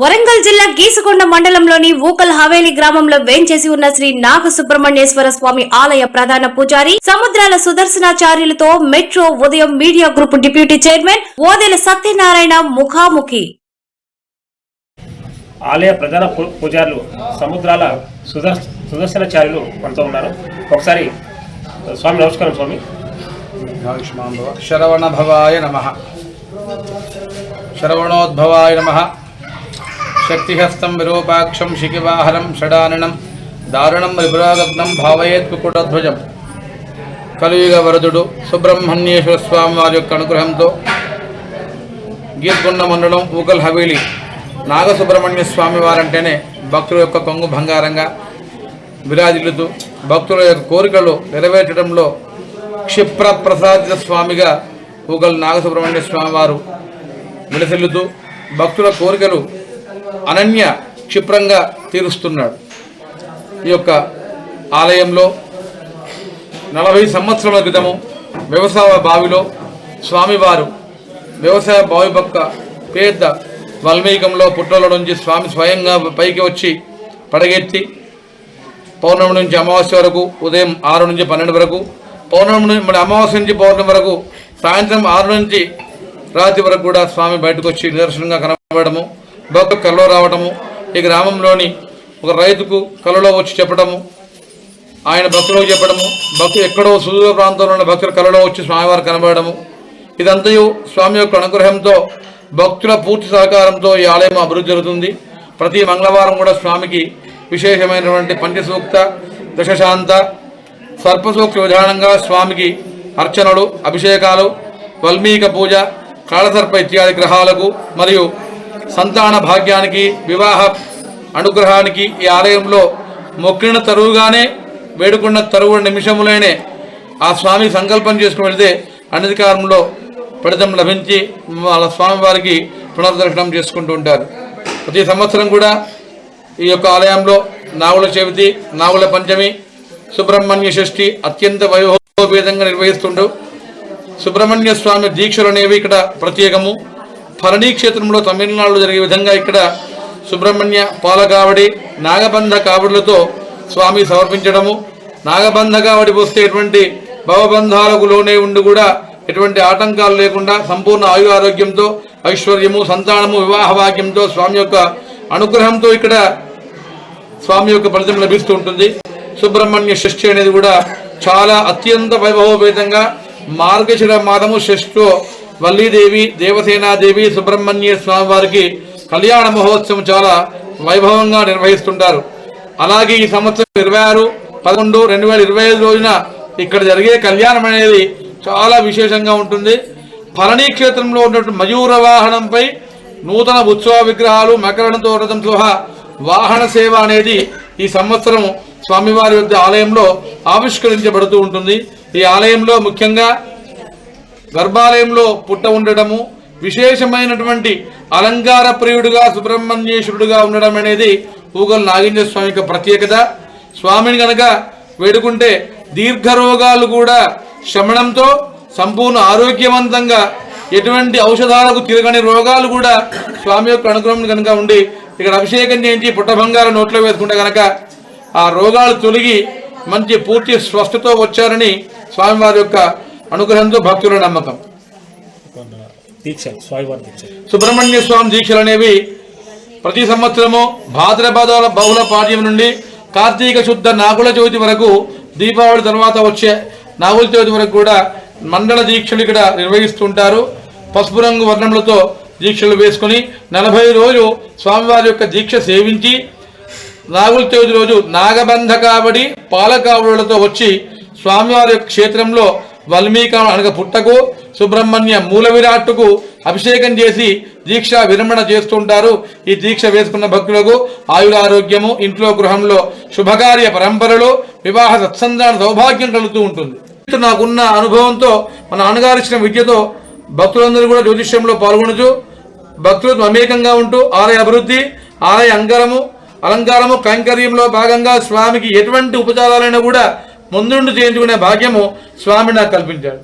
వరంగల్ జిల్లా గీసుకొండ మండలంలోని ఊకల్ హవేలి గ్రామంలో వేంచేసి ఉన్న శ్రీ నాగ సుబ్రహ్మణ్యేశ్వర స్వామి ఆలయ ప్రధాన పూజారి Samudrala సుదర్శనాచార్యులతో metro Udayam media group deputy chairman Odela Satyanarayana ముఖాముఖి. ఆలయ ప్రధాన పూజారులు సముద్రాల సుదర్శ సుదర్శనాచార్యులు మనతో ఉన్నారు. ఒకసారి స్వామి నమస్కారం స్వామి. శరవణభవాయ నమ. శరవణోద్భవాయ నమ. శక్తిహస్తం విరూపాక్షం శిఖివాహనం షడాననం దారుణం రిపురాగగ్నం భావయేత్కుటధ్వజం కలియుగ వరదుడు సుబ్రహ్మణ్యేశ్వర స్వామి వారి యొక్క అనుగ్రహంతో గీర్కొండ మండలం ఊకల్ హవేలి నాగసుబ్రహ్మణ్య స్వామి వారంటేనే భక్తుల యొక్క కొంగు బంగారంగా విరాజిల్లుతూ భక్తుల యొక్క కోరికలు నెరవేర్చడంలో క్షిప్ర ప్రసాదిత స్వామిగా ఊగల్ నాగసుబ్రహ్మణ్య స్వామి వారు విలసిల్లుతూ భక్తుల కోరికలు అనన్య క్షిప్రంగా తీరుస్తున్నాడు. ఈ యొక్క ఆలయంలో నలభై సంవత్సరాల క్రితము వ్యవసాయ బావిలో స్వామివారు వ్యవసాయ బావి పక్క పేద వల్మీకంలో పుట్టల నుంచి స్వామి స్వయంగా పైకి వచ్చి పడగెత్తి పౌర్ణమి నుంచి అమావాస్య వరకు ఉదయం ఆరు నుంచి పన్నెండు వరకు పౌర్ణమి నుంచి మన అమావాస్య నుంచి పౌర్ణమి వరకు సాయంత్రం ఆరు నుంచి రాత్రి వరకు కూడా స్వామి బయటకు వచ్చి నిదర్శనంగా కనబడము. భక్తు కల్లో రావటము ఈ గ్రామంలోని ఒక రైతుకు కలలో వచ్చి చెప్పడము ఆయన భక్తులకు చెప్పడము భక్తులు ఎక్కడో సుదూర ప్రాంతంలో ఉన్న భక్తుల కలలో వచ్చి స్వామివారు కనబడము ఇదంతయు స్వామి యొక్క అనుగ్రహంతో భక్తుల పూర్తి సహకారంతో ఈ ఆలయం అభివృద్ధి జరుగుతుంది. ప్రతి మంగళవారం కూడా స్వామికి విశేషమైనటువంటి పంచసూక్త దశశాంత సర్పసూక్త విధానంగా స్వామికి అర్చనలు అభిషేకాలు వల్మీక పూజ కాళసర్ప ఇత్యాది గ్రహాలకు మరియు సంతాన భాగ్యానికి వివాహ అనుగ్రహానికి ఈ ఆలయంలో మొక్కిన తరువుగానే వేడుకున్న తరువు నిమిషములైనే ఆ స్వామి సంకల్పం చేసుకుని వెళితే అనధికారంలో ఫలితం లభించి వాళ్ళ స్వామివారికి పునర్దర్శనం చేసుకుంటూ ఉంటారు. ప్రతి సంవత్సరం కూడా ఈ యొక్క ఆలయంలో నాగుల చవితి నాగుల పంచమి సుబ్రహ్మణ్య షష్ఠి అత్యంత వైభవోపేతంగా నిర్వహిస్తుంటూ సుబ్రహ్మణ్య స్వామి దీక్షలు అనేవి ఇక్కడ ప్రత్యేకము. భరణీ క్షేత్రంలో తమిళనాడులో జరిగే విధంగా ఇక్కడ సుబ్రహ్మణ్య పాలకావడి నాగబంధ కావడులతో స్వామి సమర్పించడము. నాగబంధ కావడి పోస్తే ఎటువంటి భవబంధాలకు లోనే ఉండి కూడా ఎటువంటి ఆటంకాలు లేకుండా సంపూర్ణ ఆయు ఆరోగ్యంతో ఐశ్వర్యము సంతానము వివాహ వాక్యంతో స్వామి యొక్క అనుగ్రహంతో ఇక్కడ స్వామి యొక్క ఫలితం లభిస్తూ ఉంటుంది. సుబ్రహ్మణ్య షష్ఠి అనేది కూడా చాలా అత్యంత వైభవోపేతంగా మార్గశిర మాదము షష్ఠిలో వల్లీదేవి దేవసేనాదేవి సుబ్రహ్మణ్య స్వామి వారికి కళ్యాణ మహోత్సవం చాలా వైభవంగా నిర్వహిస్తుంటారు. అలాగే ఈ సంవత్సరం ఇరవై ఆరు పదకొండు రెండు వేల ఇరవై ఐదు రోజున ఇక్కడ జరిగే కళ్యాణం అనేది చాలా విశేషంగా ఉంటుంది. భరణీ క్షేత్రంలో ఉన్నటువంటి మయూర వాహనంపై నూతన ఉత్సవ విగ్రహాలు మకరణతో తోరణం సహా వాహన సేవ అనేది ఈ సంవత్సరం స్వామివారి యొక్క ఆలయంలో ఆవిష్కరించబడుతూ ఉంటుంది. ఈ ఆలయంలో ముఖ్యంగా గర్భాలయంలో పుట్ట ఉండడము విశేషమైనటువంటి అలంకార ప్రియుడుగా సుబ్రహ్మణ్యేశ్వరుడుగా ఉండడం అనేది పూగల నాగేంద్ర స్వామి యొక్క ప్రత్యేకత. స్వామిని గనక వేడుకుంటే దీర్ఘరోగాలు కూడా శమనంతో సంపూర్ణ ఆరోగ్యవంతంగా ఎటువంటి ఔషధాలకు తిరగని రోగాలు కూడా స్వామి యొక్క అనుగ్రహం కనుక ఉండి ఇక్కడ అభిషేకం చేయించి పుట్ట బంగారం నోట్లో వేసుకుంటే కనుక ఆ రోగాలు తొలగి మంచి పూర్తి స్వస్థతో వచ్చారని స్వామివారి యొక్క అనుగ్రహంతో భక్తుల నమ్మకం. దీక్ష స్వామివారి దీక్ష. సుబ్రహ్మణ్య స్వామి దీక్షలు అనేవి ప్రతి సంవత్సరము భాద్రపదాల బహుళ పాడ్యం నుండి కార్తీక శుద్ధ నాగుల చవితి వరకు దీపావళి తర్వాత వచ్చే నాగుల చవితి వరకు కూడా మండల దీక్షలు ఇక్కడ నిర్వహిస్తుంటారు. పసుపు రంగు వర్ణములతో దీక్షలు వేసుకొని నలభై రోజులు స్వామివారి యొక్క దీక్ష సేవించి నాగుల చవితి రోజు నాగబంధ కావడి పాలకావులతో వచ్చి స్వామివారి యొక్క క్షేత్రంలో వల్మీక అనగా పుట్టకు సుబ్రహ్మణ్య మూల విరాట్టుకు అభిషేకం చేసి దీక్ష విరమణ చేస్తుంటారు. ఈ దీక్ష వేసుకున్న భక్తులకు ఆయురారోగ్యము ఇంట్లో గృహంలో శుభకార్య పరంపరలో వివాహ సత్సంధాన సౌభాగ్యం కలుగుతూ ఉంటుంది. నాకున్న అనుభవంతో మన నాన్నగారు ఇచ్చిన విద్యతో భక్తులందరూ కూడా జ్యోతిష్యంలో పాల్గొనచ్చు భక్తులు అమేకంగా ఉంటూ ఆలయ అభివృద్ధి ఆలయ అంగరము అలంకారము కైంకర్యంలో భాగంగా స్వామికి ఎటువంటి ఉపచారాలైనా కూడా ముందుండి చేయించుకునే భాగ్యము స్వామి నాకు కల్పించాడు.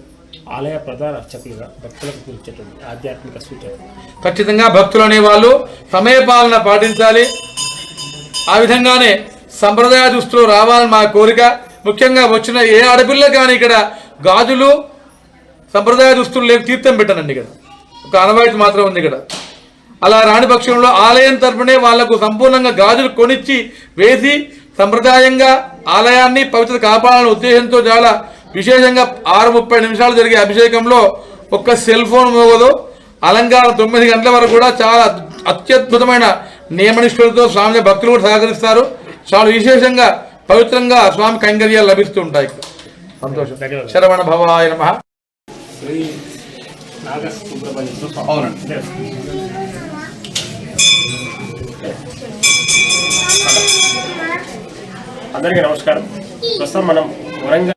ఆలయ ప్రధాన అర్చకులుగా భక్తులకు కూర్చేటువంటి ఆధ్యాత్మిక సూచన. ఖచ్చితంగా భక్తులు అనేవాళ్ళు సమయపాలన పాటించాలి. ఆ విధంగానే సంప్రదాయ దుస్తులు రావాలని మా కోరిక. ముఖ్యంగా వచ్చిన ఏ ఆడపిల్ల కానీ ఇక్కడ గాజులు సంప్రదాయ దుస్తులు లేవు తీర్థం పెట్టనండి ఇక్కడ. ఒక అనవాయితీ మాత్రం ఉంది ఇక్కడ. అలా రాని పక్షంలో ఆలయం తరపునే వాళ్ళకు సంపూర్ణంగా గాజులు కొనిచ్చి వేసి సంప్రదాయంగా ఆలయాన్ని పవిత్ర కాపాడాలనే ఉద్దేశంతో చాలా విశేషంగా ఆరు ముప్పై నిమిషాలు జరిగే అభిషేకంలో ఒక్క సెల్ ఫోన్ మోగదు అలంకారం తొమ్మిది గంటల వరకు కూడా చాలా అత్యద్భుతమైన నియమనిష్ఠులతో స్వామి భక్తులు కూడా సహకరిస్తారు చాలా విశేషంగా పవిత్రంగా స్వామి కైంకర్యాలు లభిస్తూ ఉంటాయి సంతోషం. శరవణ భవాయ నమః. అవునండి. అందరికీ నమస్కారం. ప్రస్తుతం మనం వరంగల్